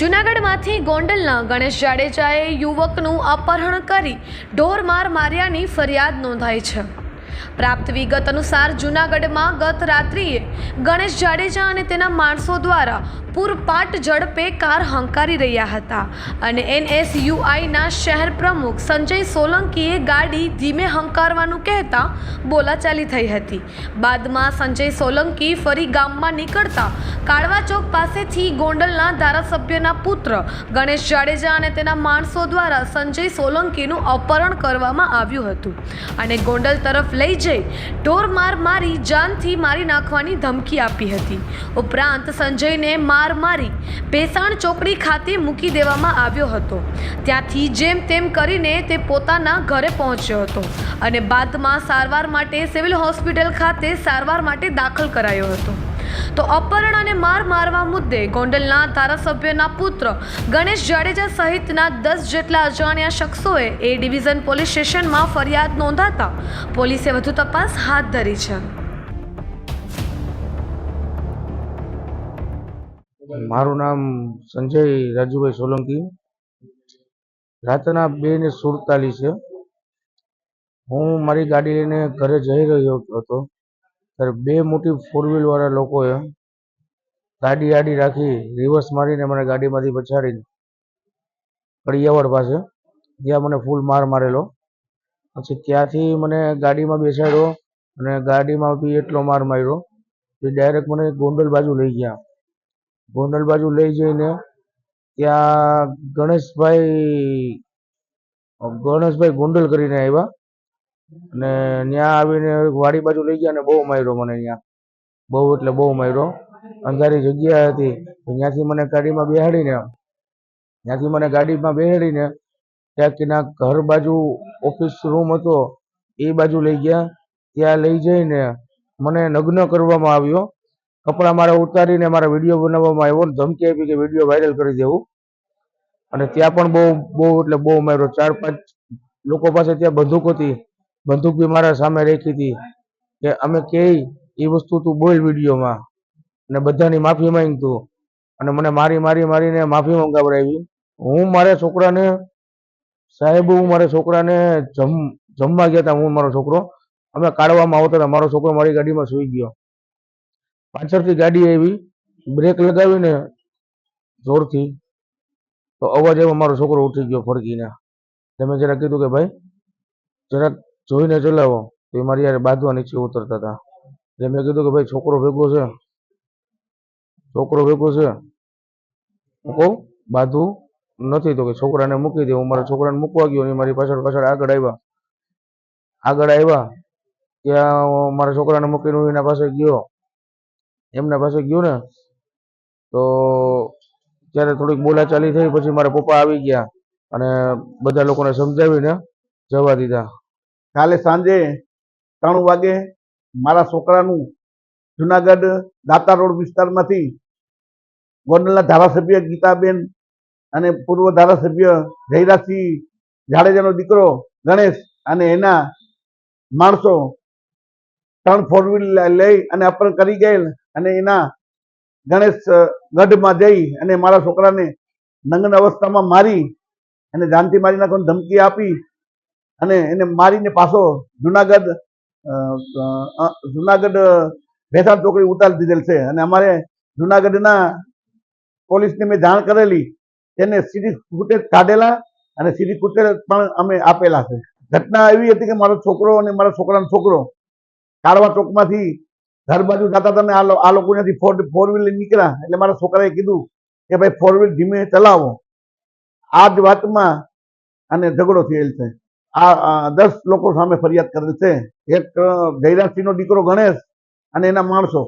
જૂનાગઢમાંથી ગોંડલના ગણેશ જાડેજાએ યુવકનું અપહરણ કરી ઢોરમાર માર્યાની ફરિયાદ નોંધાઈ છે. પ્રાપ્ત વિગત અનુસાર જૂનાગઢમાં ગત રાત્રિએ ગણેશ જાડેજા અને તેના માણસો દ્વારા પૂરપાટ ઝડપે કાર હંકારી રહ્યા હતા અને એનએસયુઆઈના શહેર પ્રમુખ સંજય સોલંકીએ ગાડી ધીમે હંકારવાનું કહેતા બોલાચાલી થઈ હતી. બાદમાં સંજય સોલંકી ફરી ગામમાં નીકળતા કાળવા ચોક પાસેથી ગોંડલના ધારાસભ્યના પુત્ર ગણેશ જાડેજા અને તેના માણસો દ્વારા સંજય સોલંકીનું અપહરણ કરવામાં આવ્યું હતું અને ગોંડલ તરફ લઈ જઈ ઢોર માર મારી જાનથી મારી નાખવાની ધમકી આપી હતી. ઉપરાંત સંજયને માર મારી ભેસાણ ચોકડી ખાતે મૂકી દેવામાં આવ્યો હતો. ત્યાંથી જેમ તેમ કરીને તે પોતાના ઘરે પહોંચ્યો હતો અને બાદમાં સારવાર માટે સિવિલ હોસ્પિટલ ખાતે સારવાર માટે દાખલ કરાયો હતો. તો અપહરણ અને માર મારવા મુદ્દે ગોંડલના ધારાસભ્યના પુત્ર ગણેશ જાડેજા સહિતના દસ જેટલા અજાણ્યા શખ્સોએ એ ડિવિઝન પોલીસ સ્ટેશનમાં ફરિયાદ નોંધાતા પોલીસે વધુ તપાસ હાથ ધરી છે. મારું નામ સંજય રાજુભાઈ સોલંકી. રાતના બે ને સુડતાલીસ હું મારી ગાડી લઈને ઘરે જઈ રહ્યો હતો. ત્યારે બે મોટી ફોર વ્હીલવાળા લોકોએ ગાડી આડી રાખી, રિવર્સ મારીને મને ગાડીમાંથી પછાડીને કડિયાવાડ પાસે ત્યાં મને ફૂલ માર મારેલો. પછી ત્યાંથી મને ગાડીમાં બેસાડ્યો અને ગાડીમાં બી એટલો માર માર્યો કે ડાયરેક્ટ મને ગોંડલ બાજુ લઈ ગયા. ગોંડલ બાજુ લઈ જઈને ત્યાં ગણેશભાઈ ગણેશભાઈ ગોંડલ કરીને આવ્યા. અને ત્યાં આવીને વાડી બાજુ લઈ ગયા ને બહુ માર્યો મને ત્યાં. બહુ એટલે બહુ માર્યો. અંધારી જગ્યા હતી. ત્યાંથી મને ગાડીમાં બેહાડીને, ત્યાંથી મને ગાડીમાં બેહાડીને એના ઘર બાજુ ઓફિસ રૂમ હતો, એ બાજુ લઈ ગયા. ત્યાં લઈ જઈને મને નગ્ન કરવામાં આવ્યો. કપડાં મારા ઉતારીને મારા વીડિયો બનાવવામાં આવ્યો ને ધમકી આપી કે વીડિયો વાયરલ કરી દેવું. અને ત્યાં પણ બહુ બહુ એટલે બહુ માર્યો. ચાર, પાંચ લોકો પાસે ત્યાં બંદૂક હતી. બંદૂક બી મારા સામે રાખી હતી. કે અમે કે એ વસ્તુ તું બોલ વિડીયોમાં. અને બધાની માફી માંગ તું. અને મને મારી મારી, મારીને માફી મંગાવડાવી. હું મારા છોકરાને, સાહેબ, હું મારા છોકરાને જમ, જમવા ગયા હતા હું મારો છોકરો. અમે કાઢવામાં આવતા હતા. મારો છોકરો મારી ગાડીમાં સૂઈ ગયો. પાછળથી ગાડી આવી બ્રેક લગાવીને જોરથી, તો અવાજ એવો મારો છોકરો ઉઠી ગયો ફરકીને. એટલે મેં જરા કીધું કે ભાઈ, જરાક જોઈને ચલાવો, તો એ મારી યાર બાંધવા નીચે ઉતરતા હતા. એટલે મેં કીધું કે ભાઈ, છોકરો ભેગો છે. છોકરો ભેગો છે. કહું, બાંધવું નથી તો કે છોકરાને મૂકી દે. હું મારા છોકરાને મૂકવા ગયો ને મારી પાછળ પાછળ આગળ આવ્યા. આગળ આવ્યા, ત્યાં મારા છોકરાને મૂકીને એના પાસે ગયો. એમના પાસે ગયો ને, તો ત્યારે થોડીક બોલાચાલી થઈ, પછી મારા પપ્પા આવી ગયા અને બધા લોકોને સમજાવીને જવા દીધા. કાલે સાંજે ત્રણ વાગે મારા છોકરાનું જુનાગઢ દાતા રોડ વિસ્તારમાંથી ગોંડલના ધારાસભ્ય ગીતાબેન અને પૂર્વ ધારાસભ્ય જયરાજસિંહ જાડેજાનો દીકરો ગણેશ અને એના માણસો ત્રણ ફોર વ્હીલ લઈ અને અપહરણ કરી ગયેલ. અને એના ગણેશ ગઢમાં જઈ અને મારા છોકરાને નગ્ન અવસ્થામાં મારી અને જાનથી મારી નાખવાની ધમકી આપી અને એને મારીને પાછો જુનાગઢ જુનાગઢ ભેસાણ ચોકડી ઉતારી દીધેલ છે. અને અમારે જુનાગઢના પોલીસને મેં જાણ કરેલી, તેને સીધી ફૂટેજ કાઢેલા અને સીધી ફૂટેજ પણ અમે આપેલા છે. ઘટના એવી હતી કે મારો છોકરો અને મારા છોકરાનો છોકરો કાળવા ચોકમાંથી ઘર બાજુ જતા તમે આ લોકો ત્યાંથી ફોર ફોર વ્હીલ નીકળ્યા. એટલે મારા છોકરાએ કીધું કે ભાઈ ફોર વ્હીલ ધીમે ચલાવો. આ જ વાતમાં અને ઝઘડો થયેલ છે. આ દસ લોકો સામે ફરિયાદ કરેલ છે. એક જયરાજસિંહનો દીકરો ગણેશ અને એના માણસો.